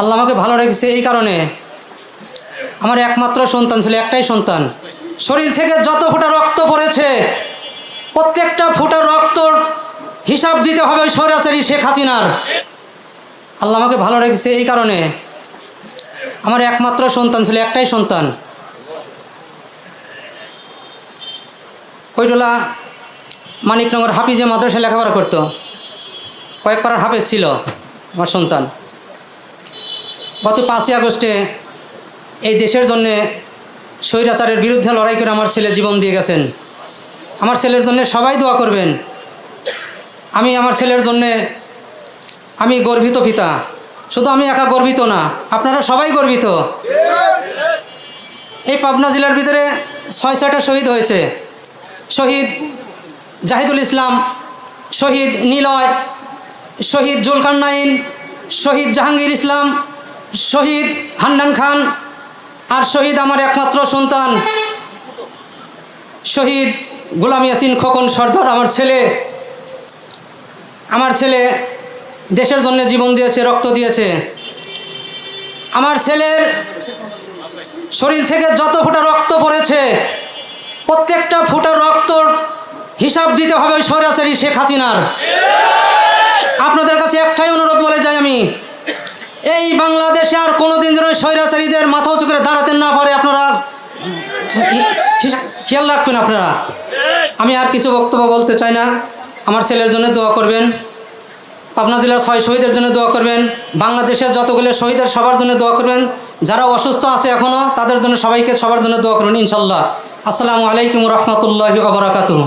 আল্লাহ আমাকে ভালো রেখেছে এই কারণে। আমার একমাত্র সন্তান ছিল, একটাই সন্তান। শরীর থেকে যত ফোঁটা রক্ত পড়েছে, প্রত্যেকটা ফোঁটা রক্তর হিসাব দিতে হবে ওই স্বৈরাচারী শেখ হাসিনার। আল্লাহ আমাকে ভালো রেখেছে এই কারণে। আমার একমাত্র সন্তান ছিল, একটাই সন্তান। ওইটোলা মানিকনগর হাফিজে মাদ্রাসায় লেখাপড়া করতো। কয়েক পাড়ার হাফেজ ছিল আমার সন্তান। গত পাঁচই আগস্টে এই দেশের জন্যে স্বৈরাচারের বিরুদ্ধে লড়াই করে আমার ছেলে জীবন দিয়ে গেছেন। আমার ছেলের জন্য সবাই দোয়া করবেন। আমি আমার ছেলের জন্যে আমি গর্বিত পিতা। শুধু আমি একা গর্বিত না, আপনারা সবাই গর্বিত। এই পাবনা জেলার ভিতরে ছয়, ছয়টা শহীদ হয়েছে। শহীদ জাহিদুল ইসলাম, শহীদ নিলয়, শহীদ জুলকান্নাইন শহীদ জাহাঙ্গীর ইসলাম শহীদ হান্নান খান আর শহীদ আমার একমাত্র সন্তান। শহীদ গোলাম ইয়াসিন খোকন সর্দার আমার ছেলে। আমার ছেলে দেশের জন্য জীবন দিয়েছে, রক্ত দিয়েছে। আমার ছেলের শরীর থেকে যত ফোঁটা রক্ত পড়েছে, প্রত্যেকটা ফোঁটা রক্তর হিসাব দিতে হবে ওই স্বৈরাচারী শেখ হাসিনার। আপনাদের কাছে একটাই অনুরোধ বলে যাই আমি এই বাংলাদেশে আর কোনোদিন যেন স্বৈরাচারীদের মাথা উঁচু করে দাঁড়াতে না পারে, আপনারা খেয়াল রাখবেন আপনারা। আমি আর কিছু বক্তব্য বলতে চাই না। আমার ছেলের জন্য দোয়া করবেন, পাবনা জেলার ছয় শহীদের জন্য দোয়া করবেন, বাংলাদেশের যতগুলো শহীদের সবার জন্য দোয়া করবেন, যারা অসুস্থ আছে এখনও তাদের জন্য সবাইকে সবার জন্য দোয়া করবেন, ইনশাল্লাহ। আসসালামু আলাইকুম রহমতুল্লাহ আবরাকাতুহ